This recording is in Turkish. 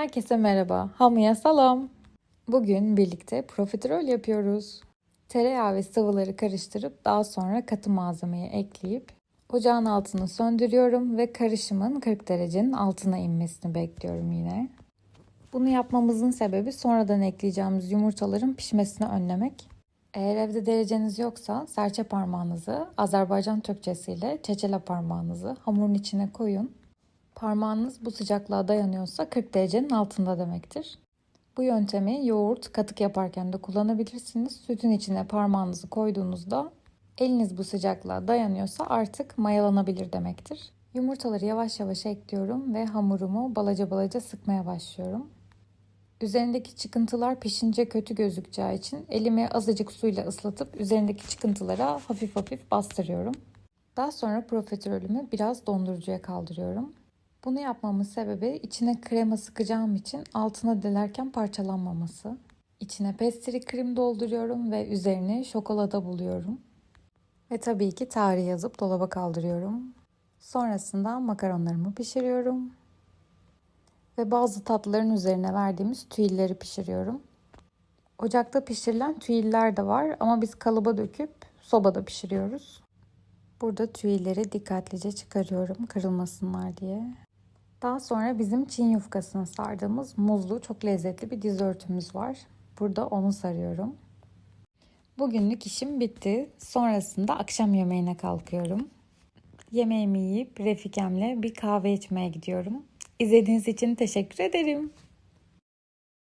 Herkese merhaba. Hamuya salam. Bugün birlikte profiterol yapıyoruz. Tereyağı ve sıvıları karıştırıp daha sonra katı malzemeyi ekleyip ocağın altını söndürüyorum ve karışımın 40 derecenin altına inmesini bekliyorum yine. Bunu yapmamızın sebebi sonradan ekleyeceğimiz yumurtaların pişmesini önlemek. Eğer evde dereceniz yoksa serçe parmağınızı Azerbaycan Türkçesiyle çeçele parmağınızı hamurun içine koyun. Parmağınız bu sıcaklığa dayanıyorsa 40 derecenin altında demektir. Bu yöntemi yoğurt, katık yaparken de kullanabilirsiniz. Sütün içine parmağınızı koyduğunuzda eliniz bu sıcaklığa dayanıyorsa artık mayalanabilir demektir. Yumurtaları yavaş yavaş ekliyorum ve hamurumu balaca balaca sıkmaya başlıyorum. Üzerindeki çıkıntılar pişince kötü gözükeceği için elimi azıcık suyla ıslatıp üzerindeki çıkıntılara hafif hafif bastırıyorum. Daha sonra profiterolümü biraz dondurucuya kaldırıyorum. Bunu yapmamın sebebi içine krema sıkacağım için altına delerken parçalanmaması. İçine pestiri krem dolduruyorum ve üzerini şokolada buluyorum. Ve tabii ki tarih yazıp dolaba kaldırıyorum. Sonrasında makaronlarımı pişiriyorum. Ve bazı tatlıların üzerine verdiğimiz tüyleri pişiriyorum. Ocakta pişirilen tüyiller de var ama biz kalıba döküp sobada pişiriyoruz. Burada tüyleri dikkatlice çıkarıyorum kırılmasınlar diye. Daha sonra bizim Çin yufkasını sardığımız muzlu çok lezzetli bir dizörtümüz var. Burada onu sarıyorum. Bugünlük işim bitti. Sonrasında akşam yemeğine kalkıyorum. Yemeğimi yiyip Refikem'le bir kahve içmeye gidiyorum. İzlediğiniz için teşekkür ederim.